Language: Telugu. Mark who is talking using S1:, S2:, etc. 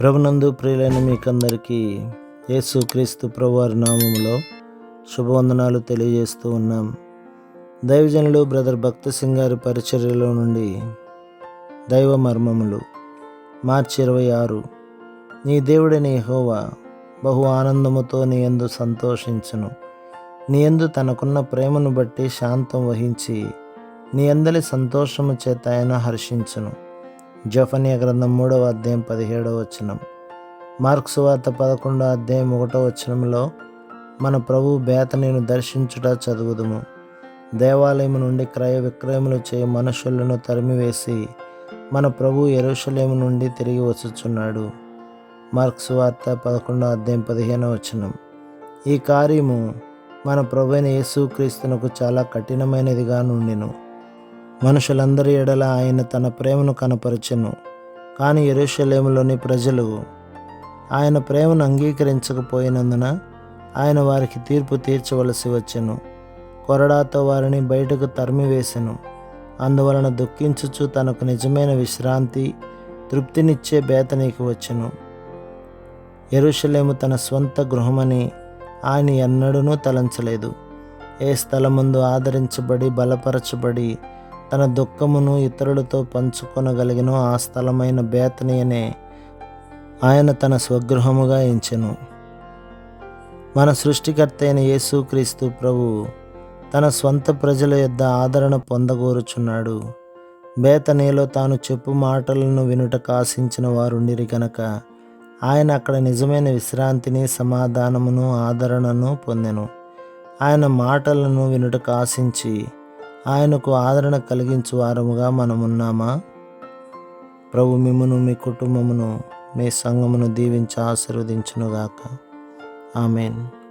S1: ప్రభునందు ప్రియులైన మీకందరికీ యేసు క్రీస్తు ప్రభువారి నామంలో శుభవందనాలు తెలియజేస్తూ ఉన్నాం. దైవజనులు బ్రదర్ భక్త సింగ్ గారి పరిచర్యలో నుండి దైవ మర్మములు మార్చి ఇరవై ఆరు. నీ దేవుడని హోవా బహు ఆనందముతో నీ ఎందు సంతోషించును. నీ యందు తనకున్న ప్రేమను బట్టి శాంతం వహించి నీ అందరి సంతోషము చేత ఆయన హర్షించును. జఫనియ గ్రంథం మూడవ అధ్యాయం పదిహేడవ వచనం. మార్క్స్ వార్త పదకొండవ అధ్యాయం ఒకటో వచనంలో మన ప్రభు బేతనిను దర్శించుట చదువుదుము. దేవాలయము నుండి క్రయ విక్రయములు చేయ మనుషులను తరిమివేసి మన ప్రభు ఎరుషలేము నుండి తిరిగి వచ్చుచున్నాడు. మార్క్స్ వార్త పదకొండో అధ్యాయం పదిహేనవ వచనం. ఈ కార్యము మన ప్రభు అయిన యేసుక్రీస్తునకు చాలా కఠినమైనదిగా నుండిను. మనుషులందరి ఎడల ఆయన తన ప్రేమను కనపరచెను. కానీ ఎరుషలేములోని ప్రజలు ఆయన ప్రేమను అంగీకరించకపోయినందున ఆయన వారికి తీర్పు తీర్చవలసి వచ్చెను. కొరడాతో వారిని బయటకు తరిమివేశను అందువలన దుఃఖించుచు తనకు నిజమైన విశ్రాంతి తృప్తినిచ్చే బేతనీకి వచ్చెను. ఎరుషలేము తన స్వంత గృహమని ఆయన ఎన్నడూనూ తలంచలేదు. ఏ స్థలముందు ఆదరించబడి బలపరచబడి తన దుఃఖమును ఇతరులతో పంచుకొనగలిగిన ఆ స్థలమైన బేతనీయనే ఆయన తన స్వగృహముగా ఎంచెను. మన సృష్టికర్త అయిన యేసుక్రీస్తు ప్రభు తన స్వంత ప్రజల యొద్ద ఆదరణ పొందగోరుచున్నాడు. బేతనీలో తాను చెప్పు మాటలను వినుటకు ఆశించిన వారుండిరి గనక ఆయన అక్కడ నిజమైన విశ్రాంతిని సమాధానమును ఆదరణను పొందెను. ఆయన మాటలను వినుటకు ఆశించి ఆయనకు ఆదరణ కలిగించు వారముగా మనమున్నామా? ప్రభు మిమ్మను మీ కుటుంబమును మీ సంఘమును దీవించి ఆశీర్వదించునుగాక. ఆమెన్.